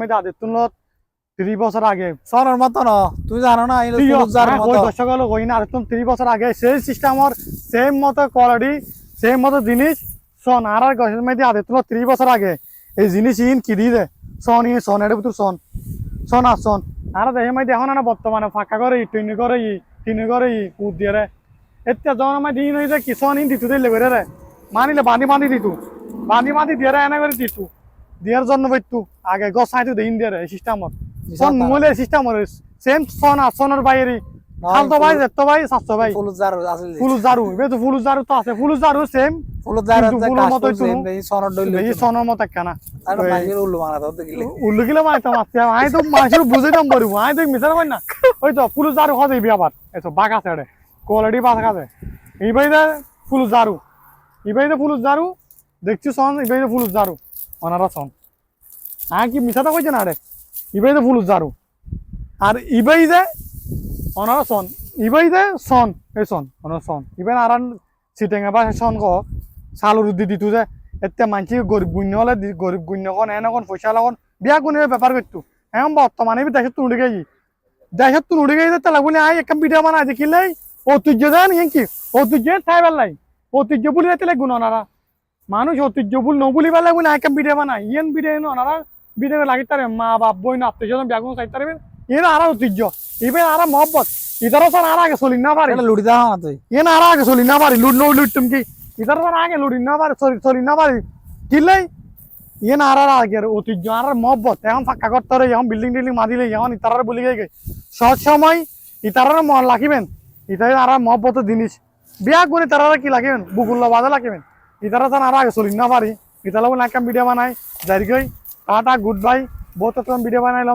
মধ্যে আদের তুলত ত্রিশ বছর আগে। মতো ন জানো হ্যাঁ, মতো। ওই দর্শক হলো কই না আরেকটু ত্রিশ বছর আগে সেই সিস্টেমর সেম মতো কোয়ালিটি সেম মতো জিনিস। শোন আর আর গছের মধ্যে আদের তুলত ত্রিশ বছর আগে। এই জিনিস ইন কি দিয়ে ভিতর আর আর দেখে না বর্তমানে ফাঁকা করে ই টিনি করে ই টিনি করে ই কুদ দিয়ে রে। এতিয়া যখন আমার দিন হয়েছে কি? শোন ইন দিতু দিলে করে রে। মানিলে বাঁধি বাঁধি দিতু। বাঁধি বাঁধি দিয়ে রে এনে করে দিতু। দিয়ার জন্য বইতু আগে গছ সাইতু দিন দিয়ে রে এই সিস্টেমত শোন মূলে সিস্টেমর সেম শোন আর শোনের বাইরে খালতো ভাই যেতো ভাই সাতশো ভাই আছে ফুলুস জারু এবে তো ফুলুস জারু তো আছে। ফুলুস জারু সেম ফুলুজার কিন্তু আছে ফুলের কাশ মতোই তো। এই সনের ডইলে এই সনের মতো কেনা। আর মাইয়ের উল্লু মারা তো গেলে উল্লু গিলে মানে তো মারতে। আমি তো মানুষের বুঝে দাম পারিব আমি তো মিশার পারি না। ওই তো ফুলুস জারু খাওয়া যাইবি আবার এই তো বাঘ আছে এডে কোয়ালিটি বাঘ আছে। এই বাইরে ফুলুস জারু এই বাইরে ফুলুস জারু দেখছি সন এই বাইরে ফুলুস জারু ওনারা সন হ্যাঁ কি মিশাতে কইছে না রে? বাইরে ফুলুস জারু আর ইবাই যে ওনারা সন ইবাই যে সন এই সন ওনারা সন ইবাই আরান সিটেঙ্গা বা সন কহ চালুর দি দিতু যে, এতিয়া মানসি গরিব গুণ্য হলে গরিব গুণ্য কন এনে কন পয়সা লগন বিয়া গুণের ব্যাপার করতো এখন বর্তমানে বি দেশের তুলে গেছি দেশের তুলে গেছি তেলা বলে আই একটা ভিডিও বানা দেখিলে ঐতিহ্য দেন কি? ঐতিহ্য ঠাই পেলাই ঐতিহ্য বলি তেলে গুণ ওনারা মানুষ ঐতিহ্য বল নবুলি পেলাই বলে একটা ভিডিও বানাই। ইয়েন ওনারা ভিডিও বিদেশে লাগিতারে মা বাপ বই না আত্মীয় স্বজন বেগুন চাইতারবেন এর আর ঐতিহ্য এবার আর মহব্বত। ইতারও স্যার আর আগে চলি না পারি লুড়ি দাও না তুই। এ আর আগে চলি না পারি লুট লুট তুমি কি? ইতারও স্যার আগে লুড়ি না পারি সরি চলি না পারি কিলাই ইয়ে না আর আগে ঐতিহ্য আর মহব্বত। এখন ফাঁকা করতে হবে এখন বিল্ডিং টিল্ডিং মাদিলে এখন ইতারার বলি গে সব সময় ইতারার মন লাগিবেন ইতারে আর মহব্বত জিনিস বিয়া করে তারা কি লাগিবেন বুকুল্লা বাজা লাগিবেন ইতারা স্যার আর আগে চলি না পারি ইতারা নাকাম ভিডিও বানাই যাই গই টাটা গুড বাই বহুত ভিডিও বানাইলাম।